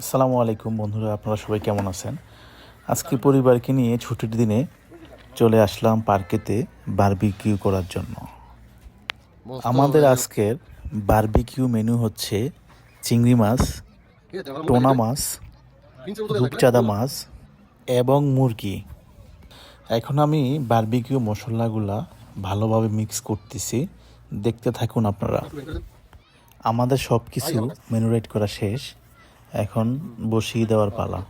আসসালামু আলাইকুম বন্ধুরা আপনারা সবাই কেমন আছেন? আজকে পরিবারকে নিয়ে ছুটির দিনে চলে আসলাম পার্কেতে বারবিকিউ করার জন্য। আমাদের আজকের বারবিকিউ মেনু হচ্ছে চিংড়ি মাছ টোনা মাছ রূপচাঁদা মাছ এবং মুরগি। এখন আমি বারবিকিউ মশলাগুলা ভালোভাবে মিক্স করতেছি। দেখতে থাকুন আপনারা। আমাদের সব কিছু মেনুরেট করা শেষ। এখন বসিয়ে দেওয়ার পালা।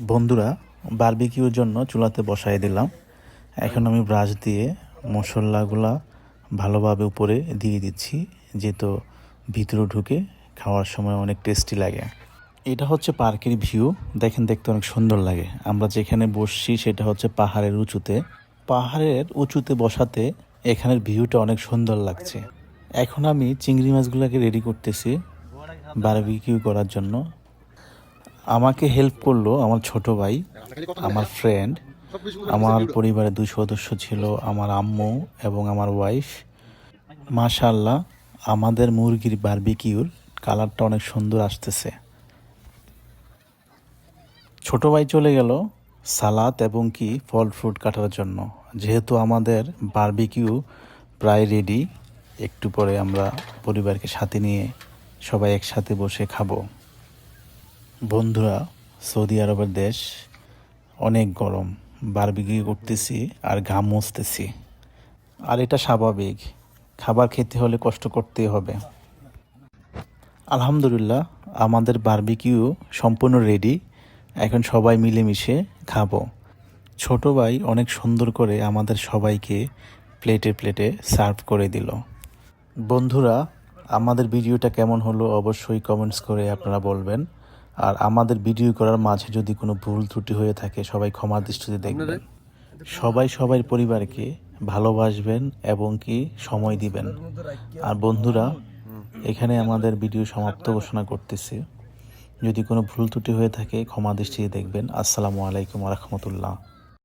বন্ধুরা বারবিকিউর জন্য চুলাতে বসাই দিলাম। এখন আমি ব্রাশ দিয়ে মশলাগুলা ভালোভাবে উপরে দিয়ে দিচ্ছি, যেহেতু ভিতরে ঢুকে খাওয়ার সময় অনেক টেস্টি লাগে। এটা হচ্ছে পার্কের ভিউ দেখেন, দেখতে অনেক সুন্দর লাগে। আমরা যেখানে বসছি, সেটা হচ্ছে পাহাড়ের উঁচুতে। পাহাড়ের উঁচুতে বসাতে এখানের ভিউটা অনেক সুন্দর লাগছে। এখন আমি চিংড়ি মাছগুলোকে রেডি করতেছি বারবিকিউ করার জন্য। আমাকে হেল্প করল আমার ছোট ভাই, আমার ফ্রেন্ড আমার পরিবারের দুই সদস্য ছিল, আমার আম্মু এবং আমার ওয়াইফ মাশাল্লাহ আমাদের মুরগির বারবিকিউর কালারটা অনেক সুন্দর আসতেছে। ছোট ভাই চলে গেল সালাদ এবং কি ফল ফ্রুট কাটার জন্য। যেহেতু আমাদের বারবিকিউ প্রায় রেডি একটু পরে আমরা পরিবারকে সাথে নিয়ে সবাই একসাথে বসে খাব। বন্ধুরা, সৌদি আরবের দেশ অনেক গরম। বারবিকিউ করতেছি আর ঘাম মুছতেছি। আর এটা স্বাভাবিক। খাবার খেতে হলে কষ্ট করতেই হবে। আলহামদুলিল্লাহ, আমাদের বারবিকিউ সম্পূর্ণ রেডি এখন সবাই মিলেমিশে খাব। ছোট ভাই অনেক সুন্দর করে আমাদের সবাইকে প্লেটে প্লেটে সার্ভ করে দিল। বন্ধুরা আমাদের ভিডিওটা কেমন হলো অবশ্যই কমেন্টস করে আপনারা বলবেন। আর আমাদের ভিডিও করার মাঝে যদি কোনো ভুল ত্রুটি হয়ে থাকে সবাই ক্ষমা দৃষ্টিতে দেখবেন। সবাই সবাই পরিবারকে ভালোবাসবেন এবং কি সময় দিবেন। আর বন্ধুরা এখানে আমাদের ভিডিও সমাপ্ত ঘোষণা করতেছি। যদি কোনো ভুল ত্রুটি হয়ে থাকে ক্ষমা দৃষ্টিতে দেখবেন। আসসালামু আলাইকুম রহমতুল্লাহ।